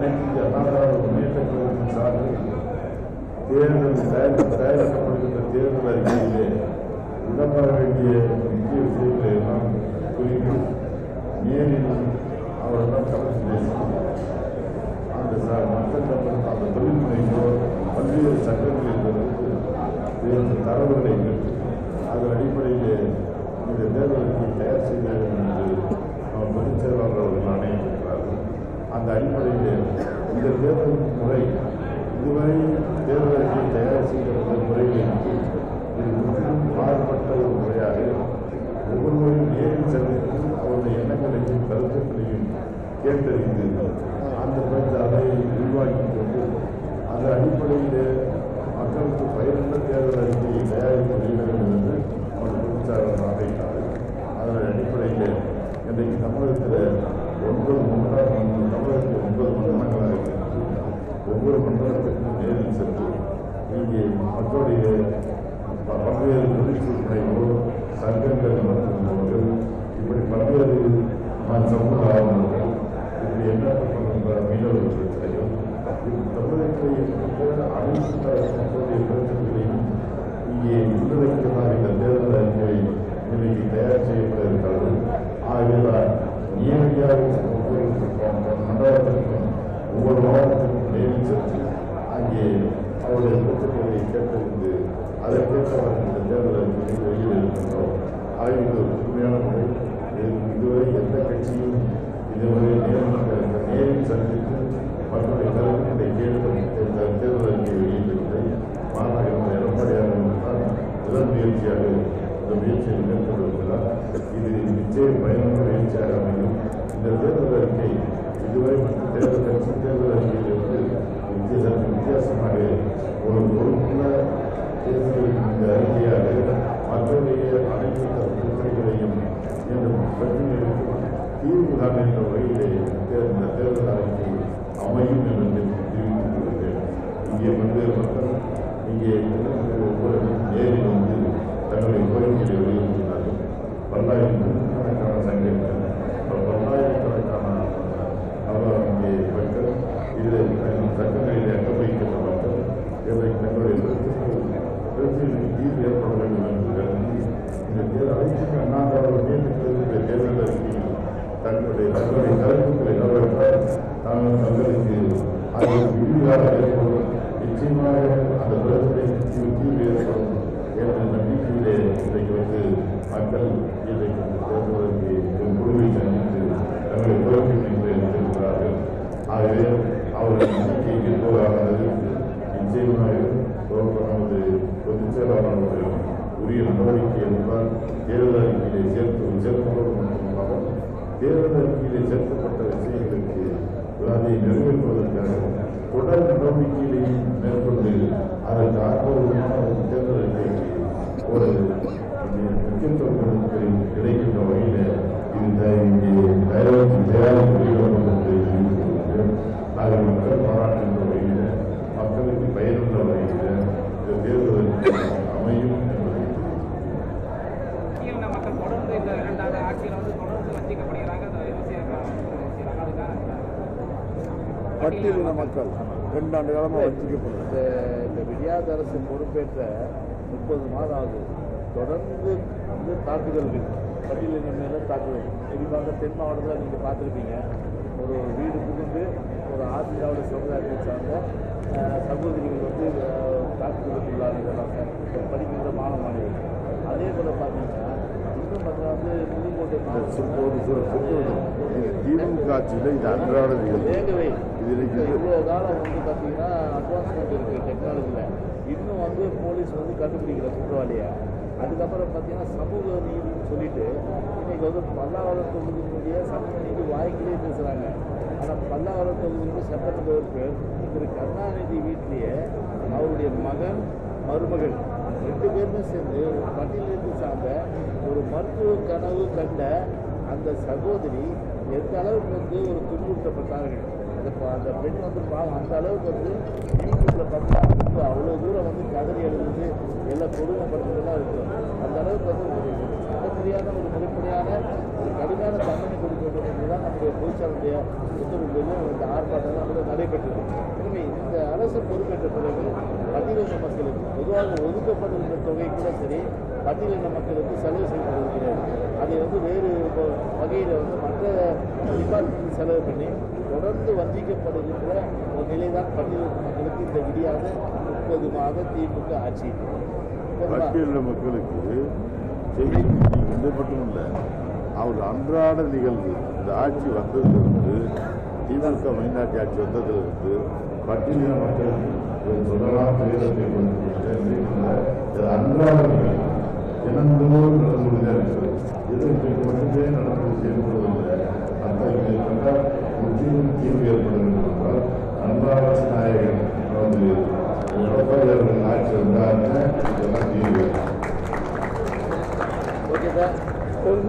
அனைத்து இந்திய முன்னேற்ற கழகத்தின் சார்பில் தேர்தல் தயாரிக்கப்படுகின்ற தேர்தல் அறிக்கையிலே இடம்பெற வேண்டிய முக்கிய விஷயங்களை எல்லாம் குறித்து நேரில் அவரிடம் கலந்து பேசி அந்த அந்த தொழில் பல்வேறு சட்டங்களிலிருந்து இந்த தரவுகளை பெற்று அதன் அடிப்படையிலே இந்த தேர்தலுக்கு தயார் செய்ய வேண்டும் என்று நம்ம பொதுச் செயலாளர் அவர்கள் ஆணையிட்டிருக்கிறார்கள் அந்த அடிப்படையிலே இந்த தேர்தல் முறை இதுவரை தேர்தல் அறிக்கையை தயார் செய்கிற முறையில் இது முற்றிலும் மாறுபட்ட ஒரு முறையாக ஒவ்வொருவரையும் நேரில் சந்தித்து அவருடைய எண்ணங்களையும் கருத்துக்களையும் கேட்டறிந்து அந்த அதை உருவாக்கி கொண்டு அந்த அடிப்படையிலே மக்களுக்கு பயனுள்ள தேர்தல் அறிக்கையை தயாரிக்க வேண்டும் என்று அவர் பொதுச்சாளர் அமைத்தார் அதன் அடிப்படையில் இன்றைக்கு தமிழகத்தில் நம்முடைய பல்வேறு தொழிற்சூழ் சங்கங்கள் நடத்துகின்றவர்கள் இப்படி பல்வேறு ம- சமூக ஆர்வலர்கள் இப்படி என்ன பண்ணுகின்ற மீனவர்கள் தமிழகத்தில் அனைத்து தரப்பு பிரச்சனைகளையும் இங்கே முன்வைக்கிறதாக இந்த தேர்தல் அறிக்கை இன்றைக்கு தயார் செய்யப்பட இருக்கிறது ஆகவே நேரடியாக ஒவ்வொரு மண்டலத்திற்கும் ஒவ்வொரு மாவட்டத்திற்கும் நேரில் அங்கே அவருடைய பிரச்சனைகளை கேட்டறிந்து அதற்கேற்றவர் இந்த தேர்தல் வெளியில் இருக்கின்றோம் ஆகவே இது ஒரு புதுமையான முறை இதுவரை எந்த கட்சியும் இதுவரை நேரில் நேரில் சந்தித்து மக்களுடைய தலைவர் கருத்தினை கேட்டு இந்த தேர்தல் அறிக்கை வெளியிட்டிருந்ததை மாநகரம் எடப்பாடியாக இருந்தால் முதல் முயற்சியாக இந்த முயற்சியை மேற்கொள்வதால் இது நிச்சயம் பயனுள்ள முயற்சியாக அமையும். இந்த தேர்தல் அறிக்கை இதுவரை மற்ற தேர்தல் கட்சி தேர்தல் அறிக்கையில் வித்தியாச வித்தியாசமாக ஒரு பொறுப்புள்ள தேர்தலின் இந்த அறிக்கையாக மக்களுடைய அனைத்து தரப்பு பிரச்சனைகளையும் இந்த பிரச்சனைகளுக்கு தீர்வு காண்கின்ற வகையிலே இந்த தேர்தல் அறிக்கை அமையும் என்று தெரிவித்துக் இங்கே வந்து மக்கள் இங்கே ஒவ்வொரு நேரில் வந்து தங்களுடைய கோரிக்கைகளை வெளியிட்டுள்ளார்கள் பல்லாயிரக்கணக்கான இந்த தேர்தல் அனைத்து அண்ணா இந்த தேர்தல் தங்களுடைய தங்களுடைய கருத்துக்களை நிறைவேற்றால் தாங்கள் தங்களுக்கு அது விரிவாக ஏற்படும் நிச்சயமாக அந்த பிரச்சனைக்கு தீர்வு ஏற்படும் என்ற நம்பிக்கையிலே இன்றைக்கு வந்து மக்கள் இன்றைக்கு இந்த குழுவை சந்தித்து தங்களுடைய கோரிக்கைகளை இருக்கிறார்கள் ஆகவே அவர்கள் நம்பிக்கைக்கு போரானது நிச்சயமாக நமது பொதுச் அவர்கள் உரிய நடவடிக்கை என்றால் தேர்தல் அறிக்கையிலே சேர்த்து சேர்ப்பதோடு மட்டுமல்லாமல் தேர்தல் அறிக்கையிலே சேர்க்கப்பட்ட விஷயங்களுக்கு அதை நிறைவேற்றுவதற்காக தொடர் நடவடிக்கைகளையும் மேற்கொண்டு அதற்கு ஆக்கப்பூர்வமான ஒரு தேர்தல் அறிக்கைக்கு ஒரு முக்கியத்துவம் கிடைக்கின்ற வகையில் இந்த இங்கே தயாரித்து தயாரித்து வெளியிடப்படும் என்று நாங்கள் மக்கள் பாராட்டுகின்ற வகையில் மக்களுக்கு பயனுள்ள வகையில் இந்த தேர்தல் அறிக்கை அமையும் என்பதை பட்டியலின மக்கள் தொடர்ந்து இந்த இரண்டாவது ஆட்சியில் வந்து தொடர்ந்து வஞ்சிக்கப்படுகிறாங்க அதை என்ன செய்யறாங்க செய்யறாங்க அதுக்காக பட்டியலின மக்கள் ரெண்டு ஆண்டு காலமாக வஞ்சிக்கப்படுது இந்த இந்த விடியாத அரசு பொறுப்பேற்ற முப்பது மாதம் ஆகுது. தொடர்ந்து வந்து தாக்குதல்கள் பட்டியலின மேலே தாக்குதல். குறிப்பாக தென் மாவட்டத்தில் நீங்கள் பார்த்துருப்பீங்க. ஒரு வீடு புகுந்து ஒரு ஆதிதிராவிட சமுதாயத்தை சார்ந்த சகோதரிகள் வந்து தாக்குதலுக்கு உள்ளாகிறாங்க படிக்கின்ற மாணவ மாணவிகள். அதே போல் பார்த்தீங்கன்னா இன்னும் பார்த்தீங்கன்னா வந்து புதுக்கோட்டை இது திமுக ஆட்சியில் இது அன்றாட வேகவே இப்போ இவ்வளோ காலம் வந்து பார்த்தீங்கன்னா அட்வான்ஸ்மெண்ட் இருக்குது டெக்னாலஜியில் இன்னும் வந்து போலீஸ் வந்து கண்டுபிடிக்கல குற்றவாளியை. அதுக்கப்புறம் பார்த்தீங்கன்னா சமூக நீதினு சொல்லிட்டு இன்னைக்கு வந்து பல்லாவரம் தொகுதியினுடைய சமூக நீதி வாய்க்கிலே பேசுகிறாங்க ஆனால் பல்லாவரம் தொகுதியினுடைய சட்டமன்ற உறுப்பினர் திரு கருணாநிதி வீட்டிலேயே அவருடைய மகன் மருமகள் ரெண்டு பேருமே சேர்ந்து ஒரு பட்டியலிருந்து சார்ந்த ஒரு மருத்துவ கனவு கண்ட அந்த சகோதரி எந்த அளவுக்கு வந்து ஒரு துன்புறுத்தப்பட்டார்கள்? அந்த அந்த பெண் வந்து பாவம் அந்த அளவுக்கு வந்து யூடியூப்ல பார்த்தா அவ்வளோ தூரம் வந்து கதறி எழுதுறது எல்லாம் கொடுமைப்படுத்துறதுலாம் இருக்கும் அந்த அளவுக்கு வந்து ஒரு மிகப்பெரியான ஒரு முறைப்படியான ஒரு கடுமையான தண்டனை கொடுக்க வேண்டும் தான் நம்முடைய பொதுச்சாருடைய உத்தரவுகளில் இந்த ஆர்ப்பாட்டம் கூட நடைபெற்றது. எனவே இந்த அரசு பொறுப்பேற்ற பிறகு பட்டியலின மக்களுக்கு பொதுவாக ஒதுக்கப்படுகின்ற தொகை கூட சரி பட்டியலின மக்களுக்கு செலவு செய்யப்படுகிறது அதை வந்து வேறு வகையில் வந்து மற்ற டிபார்ட்மெண்ட் செலவு பண்ணி தொடர்ந்து வஞ்சிக்கப்படுகின்ற ஒரு நிலைதான் பட்டியலின மக்களுக்கு இந்த விடியாத முப்பது மாத திமுக ஆட்சி. பொதுவா- மக்களுக்கு செய்தி வந்து மட்டும் இல்லை அவர் அன்றாட நிகழ்வு இந்த ஆட்சி வந்ததிலிருந்து திமுக மைனாட்சி ஆட்சி வந்ததிலிருந்து பட்டியலின மக்கள் தொடரான துயரத்தை அன்றாட நிகழ்வு. தினந்தோறும் நடந்து கொண்டே இருக்கிறது இது இன்றைக்கு மட்டுமே நடந்து செயல்படுவதில்லை அத்தகைய கண்டால் முற்றிலும் தீர்வு ஏற்படும் என்றால் அன்றாட நாயகன் அதாவது